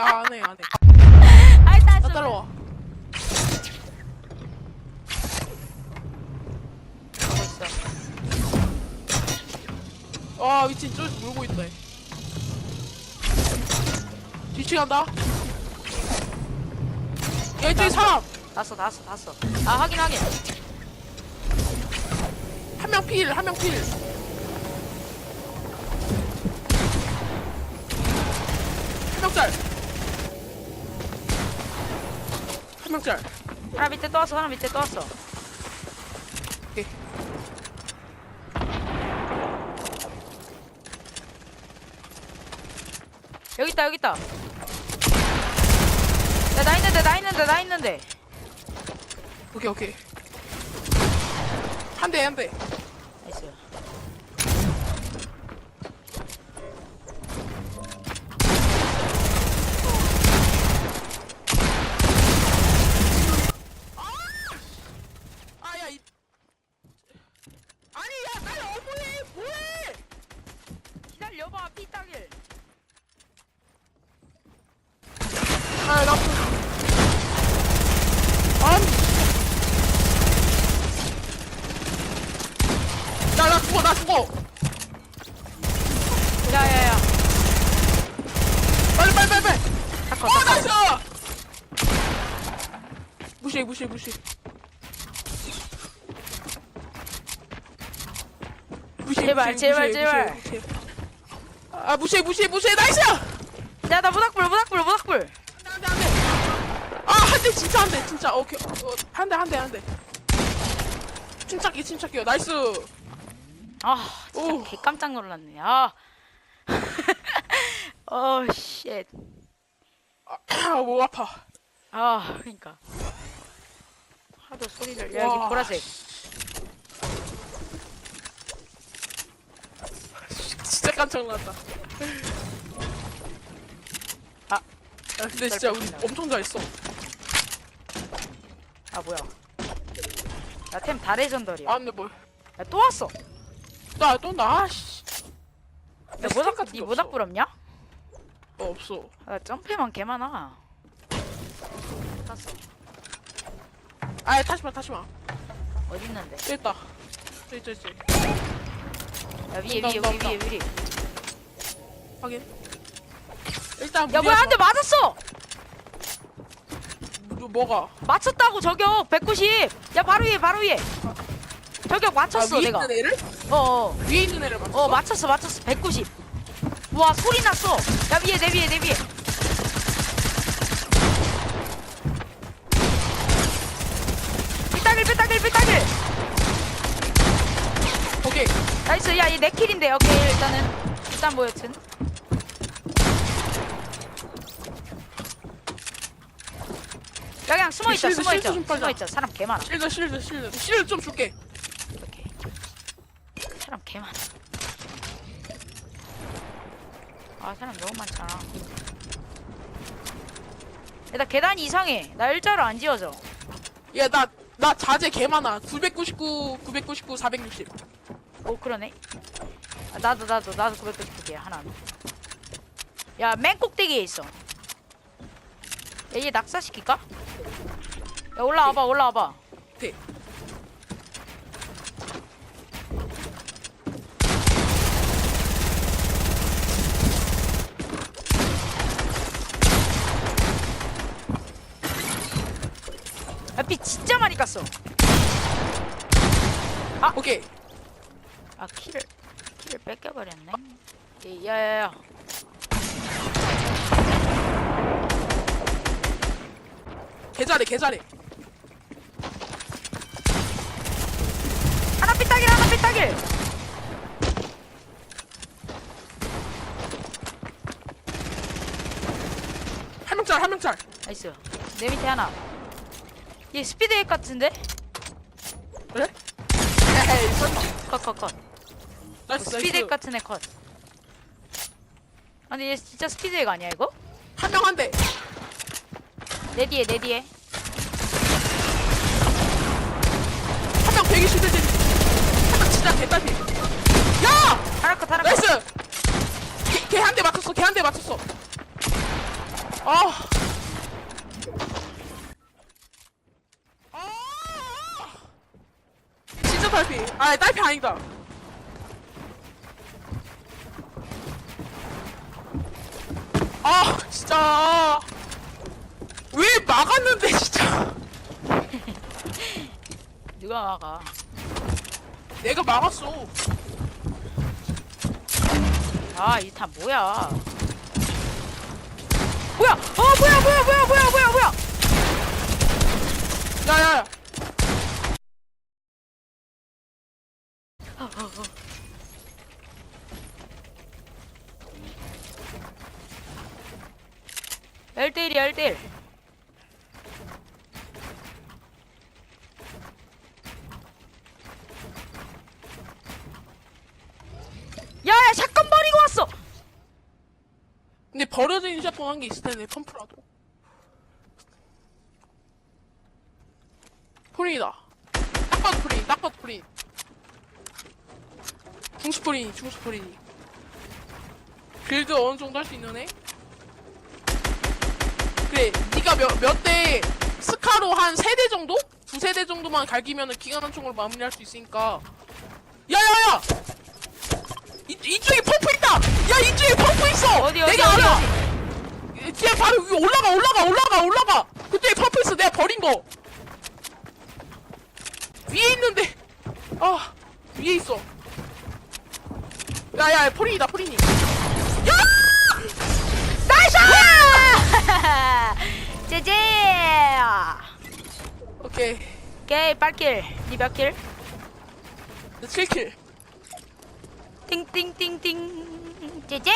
안 해 안 해. 아이 나 따라와. 하고 있어. 아 미친 쫄 물고 있다 얘. 뒤치 간다. 야 이쪽에 사람! 다섯 다섯 다섯 아 확인 확인. 한 명 필, 한 명 필. 한 명 짤. 한 명짤. 하나 밑에 또 왔어 하나 밑에 또 왔어 오케이. 여기 있다 여기 있다 야, 나 있는데 나 있는데 나 있는데 오케이, 오케이. 한 대, 한 대. 아, 나. 아니. 나, 나 죽어, 나 죽어! 야야야 빨리, 빨리, 빨리, 빨리! 사커 어, 사커 나이스! 무시해, 무시해, 무시해. 무시해, 제발, 무시해, 제발, 무시해, 제발. 무시해, 무시해. 아, 무시해, 무시해, 무시해, 나이스! 야나 모닥불 모닥불 모닥불 안 돼, 안 돼. 아, 한 대, 진짜 한 대, 진짜. 오케이. 어, 한 대, 한 대, 한 대. 침착기, 침착기요. 나이스. 아 진짜 오. 개 깜짝 놀랐네 아 어 쉣 아, 목 아파. 아 그러니까 하도 소리를 야 와. 여기 보라색 진짜 깜짝 놀랐다. 아. 아, 근데 진짜 우리. 엄청 잘했어. 아 뭐야 나템 다 레전더리야 아, 근데 뭐. 야또 왔어 나, 또 나, 씨. 야 모닥불 니 모닥불 없냐? 어, 없어. 아 점프만 개 많아 탔어 아, 타지 마, 타지 마. 어디 있는데 있다. 저기, 저기, 저기. 야 위에 온다, 위에 온다, 위에 위에 위에. 확인. 일단, 야 뭐야 한 대 맞았어! 뭐, 뭐가? 맞췄다고 저격! 190야 바로 위에 바로 위에. 저격 맞췄어 아, 위에 내가. 있는 애를? 어어. 위에 있는 애를 맞췄어? 어 맞췄어 맞췄어. 190 우와 소리 났어. 야 위에 내 위에 내 위에 삐딱일 삐딱일 삐딱일 오케이. 나이스 야얘 내 킬인데 오케이 일단은 일단 뭐 여튼 야 그냥 숨어있자 실드, 숨어있자 실드 좀 빨자. 숨어있자 사람 개 많아 실드, 실드, 실드. 실드 좀 줄게. 오케이 사람 개 많아 아 사람 너무 많잖아 야나 계단 이상해 나 일자로 안 지워져 야, 나, 나 자재 개 많아. 999, 999, 460. 오 그러네 아, 나도 나도 나도 999개 하나 야맨 꼭대기에 있어 야 얘 낙사시킬까? 야 올라와봐 올라와봐 오케이. 야피 진짜 많이 깠어 오케이. 아 키를 키를 뺏겨버렸네 이- 야야야 개잘해, 개잘해. 하나 삐딱일 하나 삐딱일 한 명짤, 한 명짤. 나이스 내 밑에 하나 얘 스피드액 같은데? 그래? 에이, 설마. 컷컷 컷 나이스, 스피드액 나이스. 같은 애컷 아니 얘 진짜 스피드액 아니야 이거? 한명 한 대. 내 뒤에 내 뒤에 한명 120대 한명 진짜 개딸피. 야! 하나 컷 하나 컷 나이스! 걔 한 대 맞췄어, 걔 한 대 맞췄어. 아. 아. 진짜 딸피. 아, 딸피 아니다. 아, 진짜. 왜 막았는데, 진짜. 누가 막아? 내가 막았어. 아, 이탄 뭐야? 뭐야? 어, 뭐야, 1대1이야 1대1 야야 샷건 버리고 왔어. 근데 버려져 샷건 한 개 있을 텐데 펌프라도. 프린이다. 딱 봐도 프린 딱 봐도 프린. 중수 프린이 중수 프린이. 빌드 어느 정도 할 수 있는 애? 니가 몇, 몇 대, 스카로 한 세 대 정도? 두 세 대 정도만 갈기면은 기관총으로 마무리할 수 있으니까. 야야야! 이, 이쪽에 펌프 있다! 야, 이쪽에 펌프 있어! 어디, 어디, 내가 어디, 알아! 뒤에 바로 위 올라가, 올라가, 올라가, 올라가! 그때 펌프 있어, 내가 버린 거! 위에 있는데! 아, 위에 있어. 야, 야, 포린이다, 포린이. 야! 나이스! 제제! 오케이. 오케이, 빨길. 니몇 킬? 7킬. 띵띵띵띵. 제제!